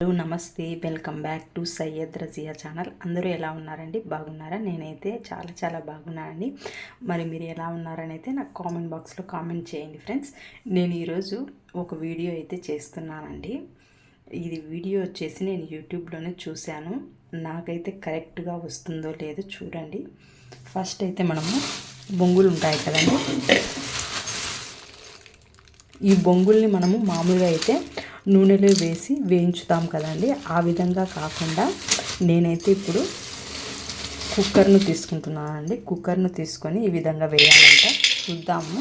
Hello నమస్తే. Welcome back to Syed Razia channel. అందరూ ఎలా ఉన్నారండి? బాగున్నారా? నేనైతే చాలా చాలా బాగున్నానండి. మరి మీరు ఎలా ఉన్నారని అయితే నాకు కామెంట్ బాక్స్లో కామెంట్ చేయండి ఫ్రెండ్స్. నేను ఈరోజు ఒక వీడియో అయితే చేస్తున్నానండి. ఇది వీడియో వచ్చేసి నేను యూట్యూబ్లోనే చూశాను. నాకైతే కరెక్ట్గా వస్తుందో లేదో చూడండి. ఫస్ట్ అయితే మనము బొంగులు ఉంటాయి కదండి. ఈ బొంగుల్ని మనము మామూలుగా అయితే నూనెలో వేసి వేయించుతాం కదండి. ఆ విధంగా కాకుండా నేనైతే ఇప్పుడు కుక్కర్ను తీసుకుంటున్నానండి. కుక్కర్ను తీసుకొని ఈ విధంగా వేయాలంట. చూద్దాము.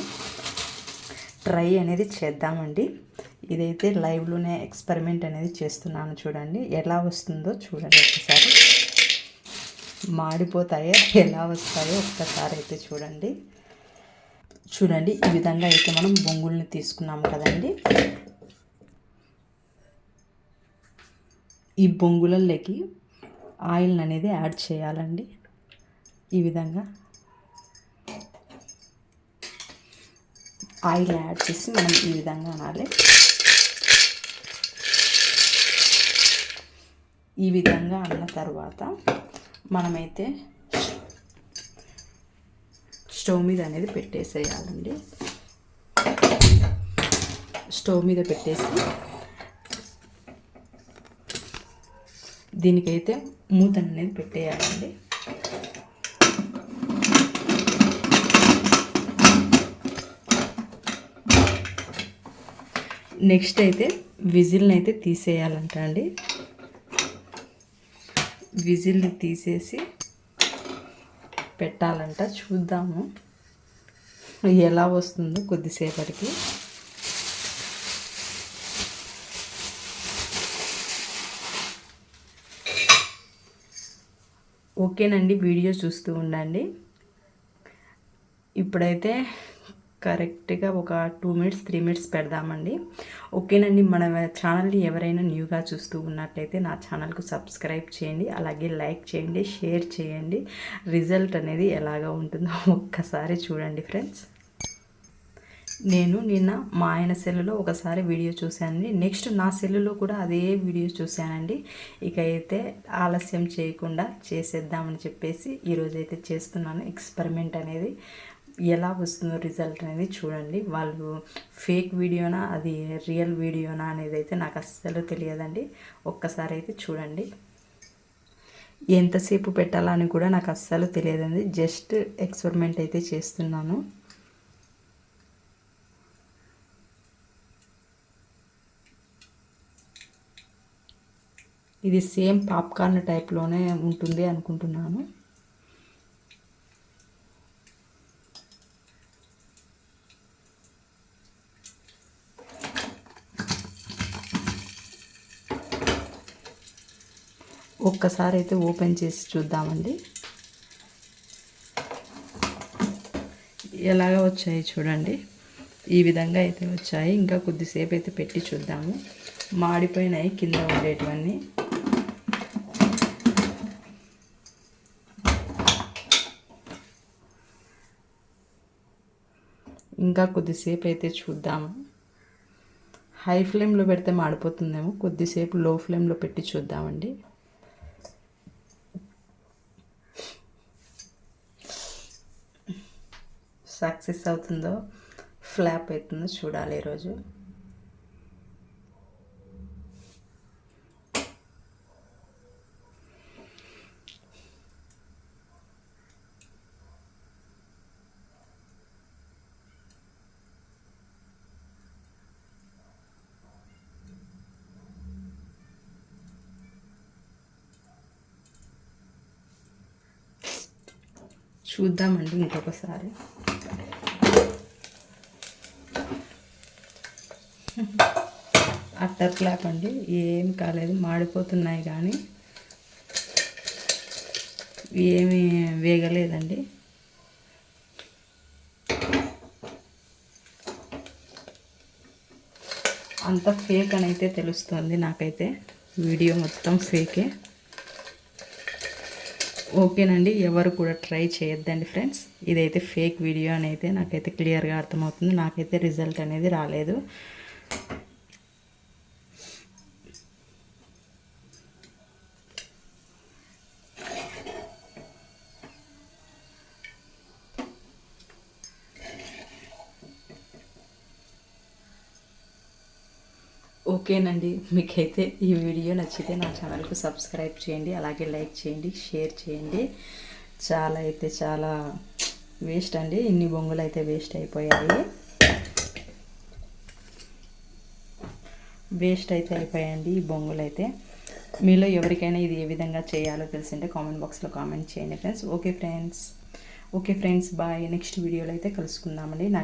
ట్రై అనేది చేద్దామండి. ఇదైతే లైవ్లోనే ఎక్స్పెరిమెంట్ అనేది చేస్తున్నాను చూడండి. ఎలా వస్తుందో చూడండి ఒకసారి. మాడిపోతాయో? ఎలా వస్తాయో ఒక్కసారి అయితే చూడండి. చూడండి ఈ విధంగా అయితే మనం బొంగుల్ని తీసుకున్నాం కదండి. ఈ బొంగులలోకి ఆయిల్ అనేది యాడ్ చేయాలండి. ఈ విధంగా ఆయిల్ యాడ్ చేసి మనం ఈ విధంగా అనాలి. ఈ విధంగా అన్న తర్వాత మనమైతే స్టవ్ మీద అనేది పెట్టేసేయాలండి. స్టవ్ మీద పెట్టేసి దీనికైతే మూత అనేది పెట్టేయాలండి. నెక్స్ట్ అయితే విజిల్ని అయితే తీసేయాలంట అండి. విజిల్ని తీసేసి పెట్టాలంట చూద్దాము. ఎలా వస్తుందో కొద్దిసేపటికి. ఓకేనండి వీడియో చూస్తూ ఉండండి. ఇప్పుడైతే కరెక్ట్గా ఒక టూ మినిట్స్ త్రీ మినిట్స్ పెడదామండి. ఓకేనండి మన ఛానల్ని ఎవరైనా న్యూగా చూస్తూ ఉన్నట్లయితే నా ఛానల్కు సబ్స్క్రైబ్ చేయండి అలాగే లైక్ చేయండి షేర్ చేయండి. రిజల్ట్ అనేది ఎలాగా ఉంటుందో ఒక్కసారి చూడండి ఫ్రెండ్స్. నేను నిన్న మా ఆయన సెల్లులో ఒకసారి వీడియో చూశానండి. నెక్స్ట్ నా సెల్లులో కూడా అదే వీడియో చూశానండి. ఇక అయితే ఆలస్యం చేయకుండా చేసేద్దామని చెప్పేసి ఈరోజు అయితే చేస్తున్నాను. ఎక్స్పెరిమెంట్ అనేది ఎలా వస్తుందో రిజల్ట్ అనేది చూడండి. వాళ్ళు ఫేక్ వీడియోనా అది రియల్ వీడియోనా అనేది అయితే నాకు అస్సలు తెలియదండి. ఒక్కసారి అయితే చూడండి. ఎంతసేపు పెట్టాలని కూడా నాకు అస్సలు తెలియదండి. జస్ట్ ఎక్స్పెరిమెంట్ అయితే చేస్తున్నాను. ఇది సేమ్ పాప్కార్న్ టైప్లోనే ఉంటుంది అనుకుంటున్నాను. ఒక్కసారి అయితే ఓపెన్ చేసి చూద్దామండి. ఎలాగ వచ్చాయి చూడండి. ఈ విధంగా అయితే వచ్చాయి. ఇంకా కొద్దిసేపు అయితే పెట్టి చూద్దాము. మాడిపోయినాయి కింద ఉండేటివన్నీ. ఇంకా కొద్దిసేపు అయితే చూద్దాము హై ఫ్లేమ్లో పెడితే మాడిపోతుందేమో కొద్దిసేపు లో ఫ్లేమ్లో పెట్టి చూద్దామండి. సక్సెస్ అవుతుందో ఫ్లాప్ అవుతుందో చూడాలి ఈరోజు. చూద్దామండి ఇంకొకసారి. అట్టర్ క్లాప్ అండి ఏం కాలేదు మాడిపోతున్నాయి కానీ ఏమీ వేగలేదండి. అంత ఫేక్ అని అయితే తెలుస్తుంది నాకైతే. వీడియో మొత్తం ఫేకే ఓకేనండి ఎవరు కూడా ట్రై చేయొద్దండి ఫ్రెండ్స్. ఇదైతే ఫేక్ వీడియో అని అయితే నాకైతే క్లియర్గా అర్థమవుతుంది. నాకైతే రిజల్ట్ అనేది రాలేదు. ఓకేనండి. మీకైతే ఈ వీడియో నచ్చితే నా ఛానల్కు సబ్స్క్రైబ్ చేయండి. అలాగే లైక్ చేయండి షేర్ చేయండి. చాలా అయితే చాలా వేస్ట్ అండి. ఇన్ని బొంగులు అయితే వేస్ట్ అయిపోయాయి. వేస్ట్ అయితే అయిపోయాయండి ఈ బొంగులు అయితే. మీలో ఎవరికైనా ఇది ఏ విధంగా చేయాలో తెలిసింటే కామెంట్ బాక్స్లో కామెంట్ చేయండి friends. Okay friends. Okay friends bye. Next వీడియోలో అయితే కలుసుకుందామండి. నాకు